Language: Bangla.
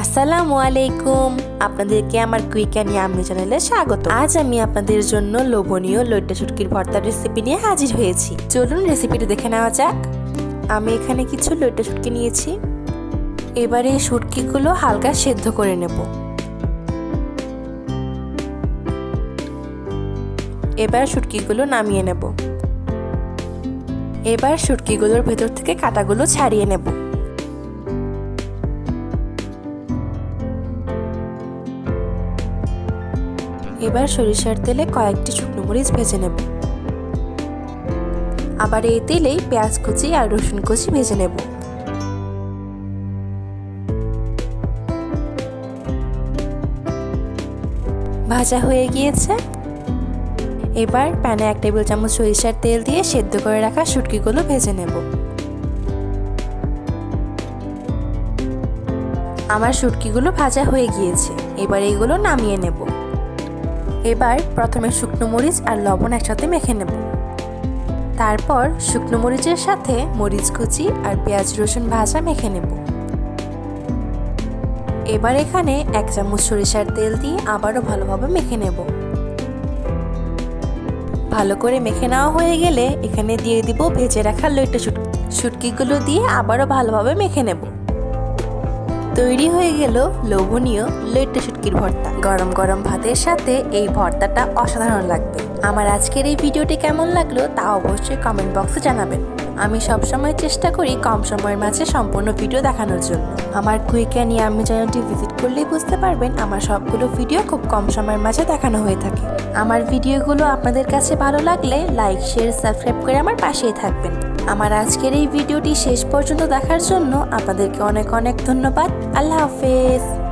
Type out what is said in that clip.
আসসালামু আলাইকুম। আপনাদেরকে আমার কুইক অ্যান্ড ইয়ামি চ্যানেলে স্বাগত। আজ আমি আপনাদের জন্য লোভনীয় লইট্টা শুটকির ভর্তার রেসিপি নিয়ে হাজির হয়েছি। চলুন রেসিপিটি দেখে নেওয়া যাক। আমি এখানে কিছু লইট্টা শুটকি নিয়েছি। এবারে এই শুটকিগুলো হালকা সেদ্ধ করে নেব। এবার শুটকিগুলো নামিয়ে নেব। এবার শুটকিগুলোর ভেতর থেকে কাটাগুলো ছাড়িয়ে নেব। এবার সরিষার তেলে কয়েকটি শুকনো মরিচ ভেজে নেব। আবার এই তেলেই পেঁয়াজ কুচি আর রসুন কুচি ভেজে নেব। ভাজা হয়ে গিয়েছে। এবার প্যানে এক টেবিল চামচ সরিষার তেল দিয়ে সেদ্ধ করে রাখা শুটকিগুলো ভেজে নেব। আমার শুটকিগুলো ভাজা হয়ে গিয়েছে। এবার এইগুলো নামিয়ে নেব। এবার প্রথমে শুকনো মরিচ আর লবণ একসাথে মেখে নেব। তারপর শুকনো মরিচের সাথে মরিচ কুচি আর পেঁয়াজ রসুন ভাজা মেখে নেব। এবার এখানে এক চামচ সরিষার তেল দিয়ে আবারও ভালোভাবে মেখে নেব। ভালো করে মেখে নেওয়া হয়ে গেলে এখানে দিয়ে দিব ভেজে রাখা লইটা শুটকি শুটকিগুলো দিয়ে আবারও ভালোভাবে মেখে নেব। তৈরি হয়ে গেল লোভনীয় লইট্টা শুটকির ভর্তা। গরম গরম ভাতের সাথে এই ভর্তাটা অসাধারণ লাগবে। আমার আজকের এই ভিডিওটি কেমন লাগল তা অবশ্যই কমেন্ট বক্সে জানাবেন। আমি সবসময় চেষ্টা করি কম সময়ের মাঝে সম্পূর্ণ ভিডিও দেখানোর জন্য। আমার কুইক অ্যান্ড ইয়ামি চ্যানেলটি ভিজিট করলেই বুঝতে পারবেন আমার সবগুলো ভিডিও খুব কম সময়ের মাঝে দেখানো হয়ে থাকে। আমার ভিডিওগুলো আপনাদের কাছে ভালো লাগলে লাইক, শেয়ার, সাবস্ক্রাইব করে আমার পাশেই থাকবেন। আমার আজকের এই ভিডিওটি শেষ পর্যন্ত দেখার জন্য আপনাদেরকে অনেক অনেক ধন্যবাদ। আল্লাহ হাফেজ।